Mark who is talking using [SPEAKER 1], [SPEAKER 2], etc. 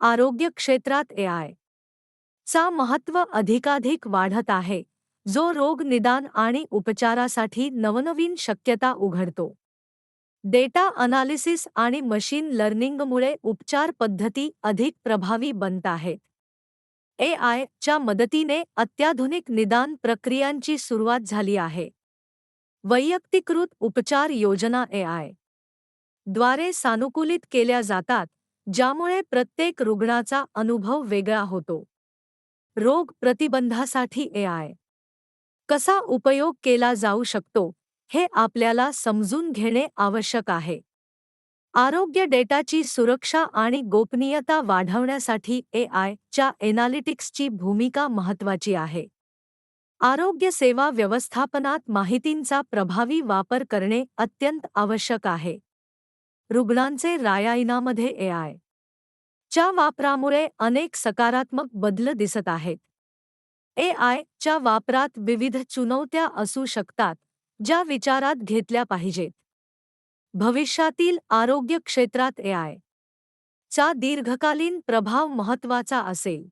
[SPEAKER 1] आरोग्य क्षेत्रात ए आय चा महत्त्व अधिकाधिक वाढत आहे जो रोग निदान आणि उपचारासाठी नवनवीन शक्यता उघडतो. डेटा अनालिसिस आणि मशीन लर्निंगमुळे उपचार पद्धती अधिक प्रभावी बनत आहेत. ए आय च्या मदतीने अत्याधुनिक निदान प्रक्रियांची सुरुवात झाली आहे. वैयक्तिकृत उपचार योजना ए आयद्वारे सानुकूलित केल्या जातात ज्यामुळे प्रत्येक रुग्णाचा अनुभव वेगळा होतो. रोग प्रतिबंधासाठी आय कसा उपयोग केला जाऊ शकतो, हे आपल्याला समजून घेणे आवश्यक आहे. आरोग्य डेटाची सुरक्षा आणि गोपनीयता वाढवण्यासाठी ए आय च्या एनालिटिक्सची भूमिका महत्त्वाची आहे. आरोग्य सेवा व्यवस्थापनात माहितींचा प्रभावी वापर करणे अत्यंत आवश्यक आहे. रुग्णांचे ए आय च्या वापरामुळे अनेक सकारात्मक बदल दिसत आहेत. ए आय च्या वापरात विविध चुनौत्या असू शकतात ज्या विचारात घेतल्या पाहिजेत. भविष्यातील आरोग्य क्षेत्रात ए आय चा दीर्घकालीन प्रभाव महत्त्वाचा असेल.